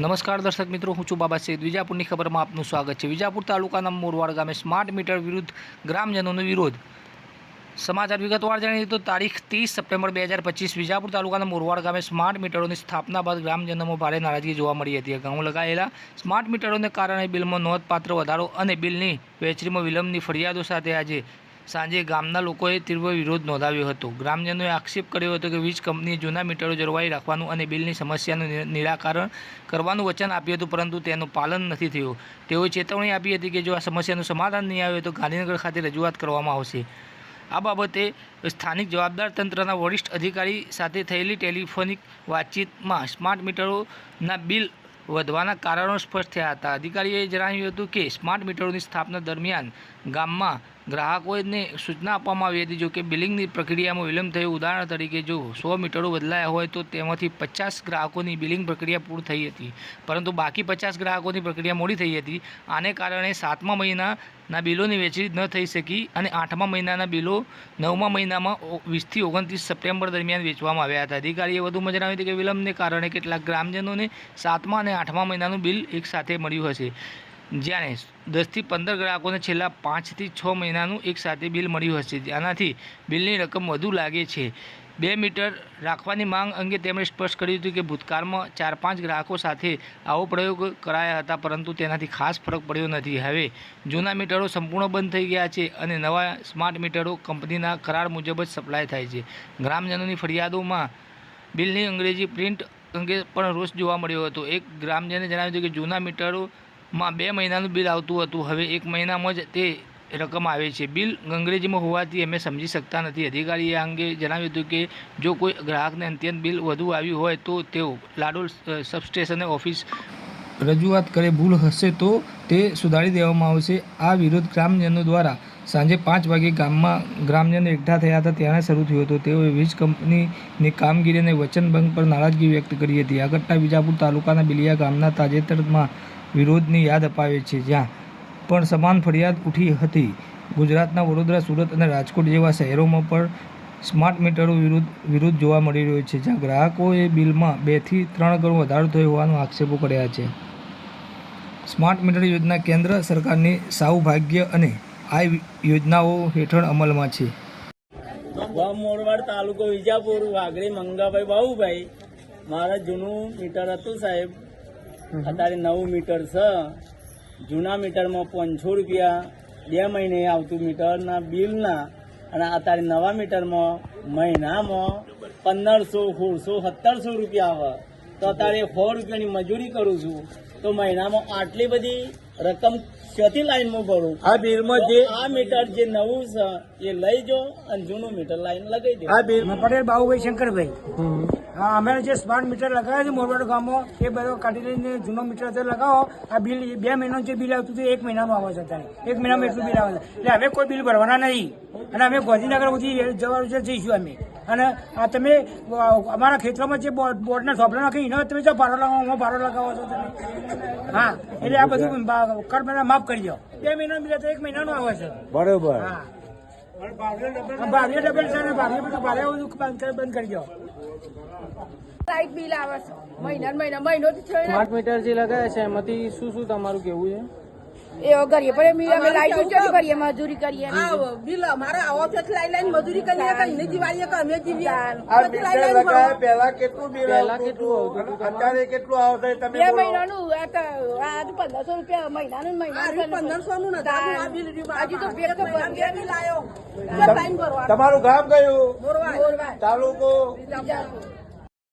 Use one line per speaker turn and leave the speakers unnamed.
નમસ્કાર દર્શક મિત્રો, હું છું બાબા સૈદ. વિજાપુરની ખબરમાં આપનું સ્વાગત છે. વિજાપુર તાલુકાના મોરવાડ ગામે સ્માર્ટ મીટર વિરુદ્ધ ગ્રામજનોનો વિરોધ. સમાચાર વિગતવાર જાણીએ તો તારીખ ત્રીસ સપ્ટેમ્બર બે હજાર પચીસ વિજાપુર તાલુકાના મોરવાડ ગામે સ્માર્ટ મીટરોની સ્થાપના બાદ ગ્રામજનોમાં ભારે નારાજગી જોવા મળી હતી. ગામ લગાયેલા સ્માર્ટ મીટરોને કારણે બિલમાં નોંધપાત્ર વધારો અને બિલની વહેંચણીમાં વિલંબની ફરિયાદો સાથે આજે સાંજે ગામના લોકોએ તીવ્ર વિરોધ નોંધાવ્યો હતો. ગ્રામજનોએ આક્ષેપ કર્યો હતો કે વીજ કંપનીએ જૂના મીટરો જળવાઈ રાખવાનું અને બિલની સમસ્યાનું નિરાકરણ કરવાનું વચન આપ્યું હતું, પરંતુ તેનું પાલન નથી થયું. તેઓએ ચેતવણી આપી હતી કે જો આ સમસ્યાનું સમાધાન નહીં આવે તો ગાંધીનગર ખાતે રજૂઆત કરવામાં આવશે. આ બાબતે સ્થાનિક જવાબદાર તંત્રના વરિષ્ઠ અધિકારી સાથે થયેલી ટેલિફોનિક વાતચીતમાં સ્માર્ટ મીટરોના બિલ વધવાના કારણો સ્પષ્ટ થયા હતા. અધિકારીએ જણાવ્યું હતું કે, સ્માર્ટ મીટરોની સ્થાપના દરમિયાન ગામમાં ગ્રાહકોને સૂચના આપવામાં આવી હતી જો કે બિલિંગની પ્રક્રિયામાં વિલંબ થયો. ઉદાહરણ તરીકે જો સો મીટરો બદલાયા હોય તો તેમાંથી પચાસ ગ્રાહકોની બિલિંગ પ્રક્રિયા પૂર્ણ થઈ હતી. પરંતુ બાકી પચાસ ગ્રાહકોની પ્રક્રિયા મોડી થઈ હતી. આને કારણે સાતમા મહિનાના બિલોની વેચણી ન થઈ શકી અને આઠમા મહિનાના બિલો નવમા મહિનામાં વીસથી ઓગણત્રીસ સપ્ટેમ્બર દરમિયાન વેચવામાં આવ્યા હતા. અધિકારીએ વધુમાં જણાવ્યું હતું કે વિલંબને કારણે કેટલાક ગ્રામજનોને સાતમા અને આઠમા મહિનાનું બિલ એકસાથે મળ્યું હશે. જ્યારે દસથી પંદર ગ્રાહકોને છેલ્લા પાંચથી છ મહિનાનું એકસાથે બિલ મળ્યું હશે. આનાથી બિલની રકમ વધુ લાગે છે. બે મીટર રાખવાની માંગ અંગે તેમણે સ્પષ્ટ કર્યું હતું કે ભૂતકાળમાં ચાર પાંચ ગ્રાહકો સાથે આવો પ્રયોગ કરાયા હતા, પરંતુ તેનાથી ખાસ ફરક પડ્યો નથી. હવે જૂના મીટરો સંપૂર્ણ બંધ થઈ ગયા છે અને નવા સ્માર્ટ મીટરો કંપનીના કરાર મુજબ જ સપ્લાય થાય છે. ગ્રામજનોની ફરિયાદોમાં બિલની અંગ્રેજી પ્રિન્ટ અંગે પણ રોષ જોવા મળ્યો હતો. એક ગ્રામજને જણાવ્યું હતું કે જૂના મીટરોમાં બે મહિનાનું બિલ આવતું હતું. હવે એક મહિનામાં જ તે રકમ આવે છે. બિલ અંગ્રેજીમાં હોવાથી અમે સમજી શકતા નથી. અધિકારીએ અંગે જણાવ્યું હતું કે જો કોઈ ગ્રાહકને અત્યંત બિલ વધુ આવ્યું હોય તો તેઓ લાડોલ સબસ્ટેશને ઓફિસ રજૂઆત કરે, ભૂલ હશે તો તે સુધારી દેવામાં આવશે. આ વિરોધ ગ્રામજનો દ્વારા સાંજે પાંચ વાગે ગામમાં ગ્રામજનો એકઠા થયા હતા. ત્યારે શરૂ થયો હતો. તેઓએ વીજ કંપનીની કામગીરી અને વચનભંગ પર નારાજગી વ્યક્ત કરી હતી. આ ઘટના વિજાપુર તાલુકાના બિલિયા ગામના તાજેતરમાં વિરોધની યાદ અપાવે છે. જ્યાં પણ સમાન ફરિયાદ ઉઠી હતી. ગુજરાતના વડોદરા, સુરત અને રાજકોટ જેવા શહેરોમાં પણ સ્માર્ટ મીટરો વિરુદ્ધ વિરુદ્ધ જોવા મળી રહ્યો છે. જ્યાં ગ્રાહકોએ બિલમાં બેથી ત્રણ ગણો વધારો થયો હોવાનો આક્ષેપો કર્યા છે. સ્માર્ટ મીટર યોજના કેન્દ્ર સરકારની સૌભાગ્ય અને આ યોજનાઓ હેઠળ અમલમાં છે.
ગામ મોરવાડ તાલુકો વિજાપુર વાઘડી મંગાભાઈ બાબુભાઈ મારા જૂનું મીટર હતું સાહેબ. અત્યારે નવું મીટર છે. જૂના મીટરમાં પાંચસો રૂપિયા બે મહિને આવતું મીટરના બિલના અને અત્યારે નવા મીટરમાં મહિનામાં પંદરસો, સોળસો, સત્તરસો રૂપિયા આવે. તો અત્યારે સો રૂપિયાની મજૂરી કરું છું. તો મહિનામાં આટલી બધી રકમ ક્યાંથી લાઈનમાં ભરું.
આ બિલમાં જે
આ મીટર જે નવું છે એ લઈ જો અને જૂનું મીટર લાઈન લગાવી દે.
આ બિલ
પટેલ બાહુભાઈ શંકરભાઈ. હા અમે જે સ્માર્ટ મીટર લગાવ્યા છે મોરવાડ ગામમાં એ બધો કાઢી લઈને જૂનો મીટર અત્યારે લગાવો. આ બિલ બે મહિનાનું જે બિલ આવતું હતું એક મહિનાનું આવે છે અત્યારે. એક મહિનામાં એટલું બિલ આવે છે. એટલે અમે કોઈ બિલ ભરવાના નહીં. અને અમે ગાંધીનગર સુધી જવાનું છે જઈશું અમે. અને આ તમે અમારા ખેતરોમાં જે બોર્ડ- બોર્ડના થોભલા નાખી એનો તમે જો ભાડો લગાવો હું ભાડો લગાવો છો તમે. હા એટલે આ બધું કર મને માફ કરી દો. બે મહિના બિલ તો એક મહિનાનું આવે છે.
બરોબર.
હા. ભારે ડબલ છે ને ભારે બધું ભારે બધું બંધ કરી- બંધ કરી દો.
લાઇટ બિલ આવે છે. મહિના મહિના મહિનો
સ્માર્ટ મીટર જે લગાવે છે એમાંથી શું શું તમારું કેવું છે?
એવો કરીએ પણ એમ અમે લાઈટ ચોરી કરીએ મજૂરી કરીએ
બિલ અમારે આવો છે લાઈ લાઈન મજૂરી કરીએ કે એને જીવાડીએ કે અમે જીવીએ?
આ મીટર
લાઈન
પહેલા કેટલું બિલ
પહેલા કેટલું
અત્યારે કેટલું આવશે તમે
બે મહિનાનું આ તો આ પંદરસો રૂપિયા મહિનાનું મહિનાનું
પંદરસો નું નથી આ બિલ
હજી તો બે તો
મહિના બે ભરવાનું?
તમારું ગામ કયું. તાલુકો?